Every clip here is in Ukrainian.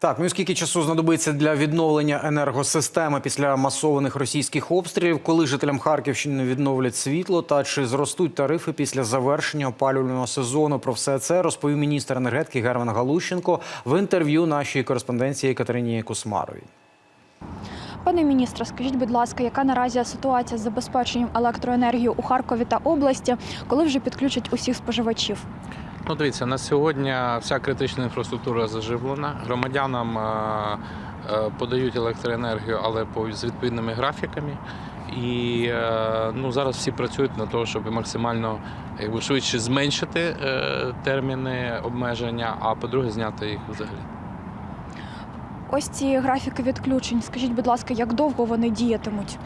Так, ну і скільки часу знадобиться для відновлення енергосистеми після масованих російських обстрілів, коли жителям Харківщини відновлять світло та чи зростуть тарифи після завершення опалювального сезону? Про все це розповів міністр енергетики Герман Галущенко в інтерв'ю нашій кореспонденції Катерині Кусмаровій. Пане міністре, скажіть, будь ласка, яка наразі ситуація з забезпеченням електроенергії у Харкові та області, коли вже підключать усіх споживачів? Ну, дивіться, на сьогодні вся критична інфраструктура заживлена. Громадянам е, е, подають електроенергію, але з відповідними графіками. І е, ну, зараз всі працюють на те, щоб максимально якби, швидше зменшити терміни обмеження, а по-друге, зняти їх взагалі. Ось ці графіки відключень. Скажіть, будь ласка, як довго вони діятимуть?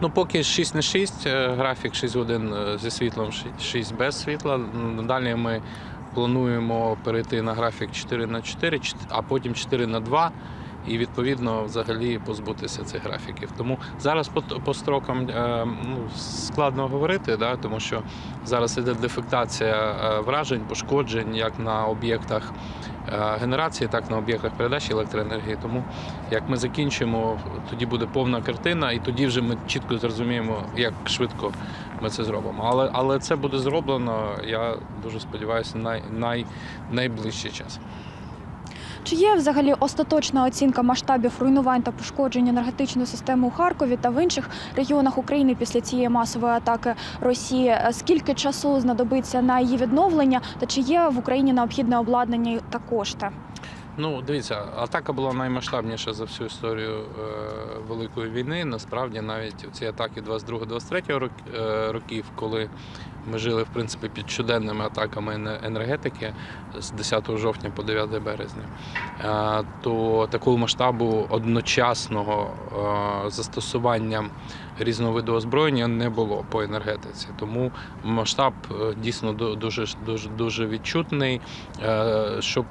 Ну, поки 6 на 6, е, графік 6 годин е, зі світлом, 6 без світла. Далі ми плануємо перейти на графік 4 на 4, а потім 4 на 2. І відповідно взагалі позбутися цих графіків. Тому зараз по, по строкам е, ну, складно говорити, да, тому що зараз іде дефектація вражень, пошкоджень як на об'єктах генерації, так на об'єктах передачі електроенергії. Тому як ми закінчимо, тоді буде повна картина, і тоді вже ми чітко зрозуміємо, як швидко ми це зробимо. Але, але це буде зроблено, я дуже сподіваюся, най, най, найближчий час. Чи є взагалі остаточна оцінка масштабів руйнувань та пошкоджень енергетичної системи у Харкові та в інших регіонах України після цієї масової атаки Росії? Скільки часу знадобиться на її відновлення? Та чи є в Україні необхідне обладнання та кошти? Ну, дивіться, атака була наймасштабніша за всю історію е, Великої війни. Насправді, навіть ці атаки 22-23 е, років, коли ми жили в принципі під щоденними атаками енергетики з 10 жовтня по 9 березня, е, то такого масштабу одночасного е, застосування різного виду озброєння не було по енергетиці. Тому масштаб е, дійсно дуже дуже дуже відчутний. Щоб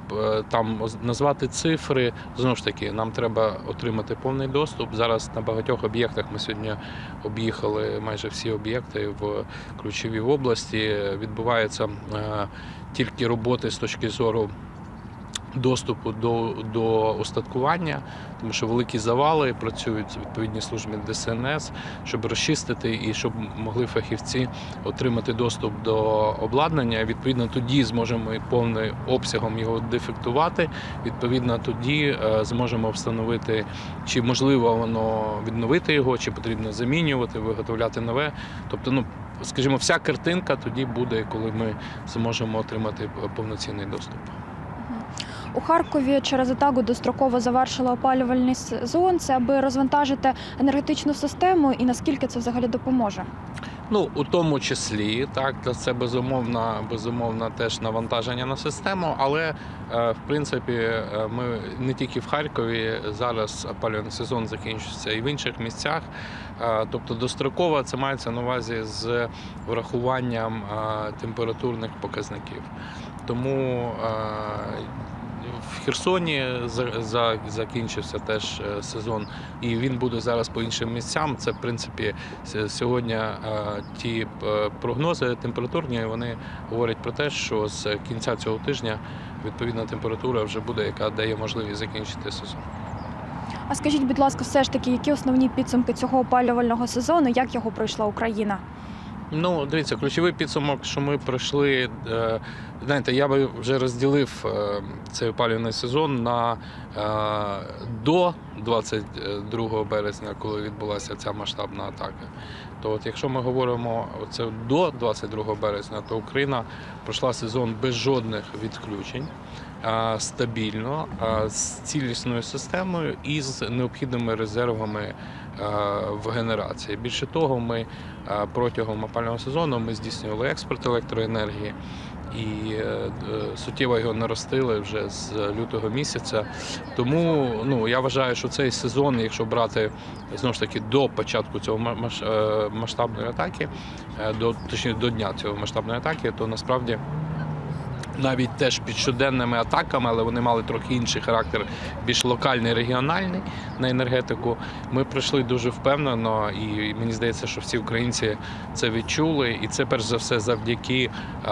там назвати цифри, знову ж таки, нам треба отримати повний доступ. Зараз на багатьох об'єктах ми сьогодні об'їхали майже всі об'єкти в ключовій області. Відбуваються е, тільки роботи з точки зору. Доступу до, до устаткування, тому що великі завали працюють відповідні служби ДСНС, щоб розчистити і щоб могли фахівці отримати доступ до обладнання. Відповідно, тоді зможемо повним обсягом його дефектувати. Відповідно, тоді е, зможемо встановити, чи можливо воно відновити його, чи потрібно замінювати, виготовляти нове. Тобто, ну скажімо, вся картинка тоді буде, коли ми зможемо отримати повноцінний доступ. У Харкові через атаку достроково завершили опалювальний сезон. Це аби розвантажити енергетичну систему, і наскільки це взагалі допоможе? Ну, у тому числі, так, та це безумовно, безумовно теж навантаження на систему, але е, в принципі е, ми не тільки в Харкові зараз опалювальний сезон закінчується і в інших місцях. Е, Тобто достроково це мається на увазі з врахуванням температурних показників. Тому в Херсоні за- за- закінчився теж е, сезон, і він буде зараз по іншим місцям. Це в принципі Сьогодні е, ті е, прогнози температурні вони говорять про те, що з кінця цього тижня відповідна температура вже буде, яка дає можливість закінчити сезон. А скажіть, будь ласка, все ж таки, які основні підсумки цього опалювального сезону? Як його пройшла Україна? Ну, дивіться, ключовий підсумок, що ми пройшли. е, Знаєте, я би вже розділив е, цей опалювальний сезон на е, до 22 березня, коли відбулася ця масштабна атака. То от якщо ми говоримо це до 22 березня, то Україна пройшла сезон без жодних відключень. Стабільно з цілісною системою і з необхідними резервами в генерації. Більше того, ми протягом опалювального сезону ми здійснювали експорт електроенергії і е, е, суттєво його наростили вже з лютого місяця. Тому ну я вважаю, що цей сезон, якщо брати знову ж таки до початку цього е, масштабної атаки, до точніше до дня цього масштабної атаки, то насправді. Навіть теж під щоденними атаками, але вони мали трохи інший характер, більш локальний, регіональний на енергетику. Ми пройшли дуже впевнено, і мені здається, що всі українці це відчули. І це перш за все завдяки е,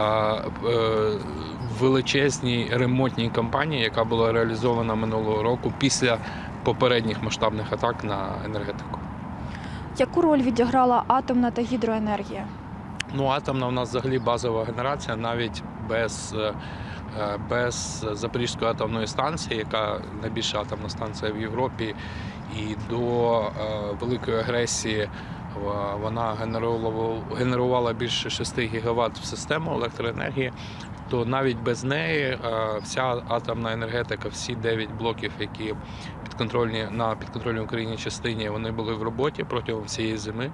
величезній ремонтній кампанії, яка була реалізована минулого року після попередніх масштабних атак на енергетику. Яку роль відіграла атомна та гідроенергія? Ну, атомна у нас взагалі базова генерація, навіть без, е, е, без Запорізької атомної станції, яка найбільша атомна станція в Європі, і до е, великої агресії вона генерувала, більше 6 гігаватт в систему електроенергії. То навіть без неї е, вся атомна енергетика, всі 9 блоків, які підконтрольні на підконтрольній Україні частині, вони були в роботі протягом всієї зими.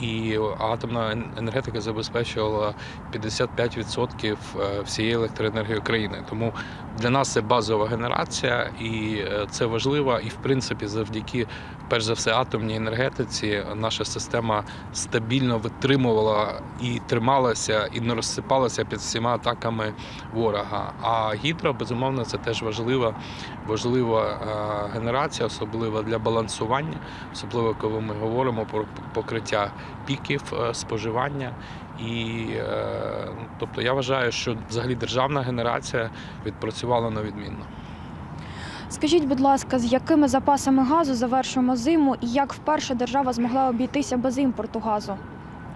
І атомна енергетика забезпечувала 55% е, всієї електроенергії України. Тому для нас це базова генерація, і е, це важливо. І в принципі, завдяки перш за все атомній енергетиці, наша система стабільно витримувала і трималася, і не розсипалася під всіма атаками ворога. А гідро, безумовно, це теж важлива, важлива е, генерація, особливо для балансування, особливо коли ми говоримо про покриття піків е, споживання. І е, тобто я вважаю, що взагалі державна генерація відпрацювала на відмінно. Скажіть, будь ласка, з якими запасами газу завершуємо зиму і як вперше держава змогла обійтися без імпорту газу?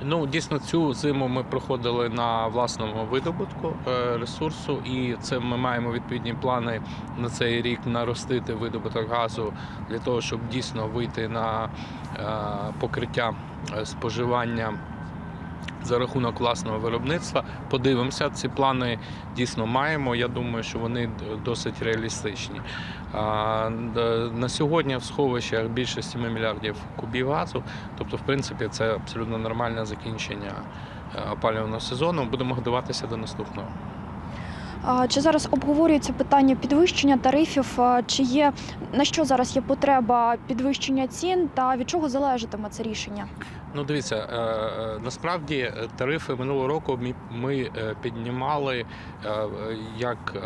Ну, дійсно, цю зиму ми проходили на власному видобутку е, ресурсу, і це ми маємо відповідні плани на цей рік наростити видобуток газу для того, щоб дійсно вийти на е, покриття е, споживання. За рахунок власного виробництва подивимося, ці плани дійсно маємо. Я думаю, що вони досить реалістичні. На сьогодні в сховищах більше 7 мільярдів кубів газу. Тобто, в принципі, це абсолютно нормальне закінчення е, опалювального сезону. Будемо готуватися до наступного. Чи зараз обговорюється питання підвищення тарифів? Чи є на що зараз є потреба підвищення цін та від чого залежатиме це рішення? Ну, дивіться, е, е, насправді е, тарифи минулого року ми, піднімали як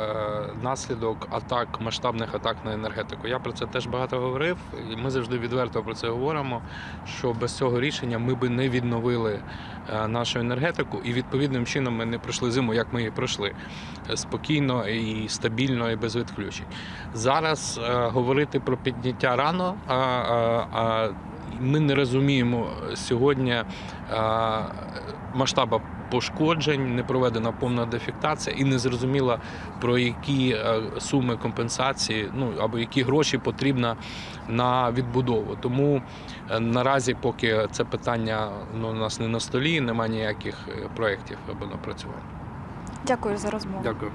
наслідок атак, масштабних атак на енергетику. Я про це теж багато говорив, і ми завжди відверто про це говоримо. Що без цього рішення ми би не відновили нашу енергетику, і відповідним чином ми не пройшли зиму, як ми її пройшли спокійно і стабільно, і без відключень. Зараз говорити про підняття рано. А ми не розуміємо сьогодні е, масштаба пошкоджень, не проведена повна дефектація і не зрозуміло про які е, суми компенсації, ну або які гроші потрібно на відбудову. Тому е, наразі, поки це питання ну, у нас не на столі, немає ніяких е, проєктів або напрацювань. Дякую за розмову. Дякую.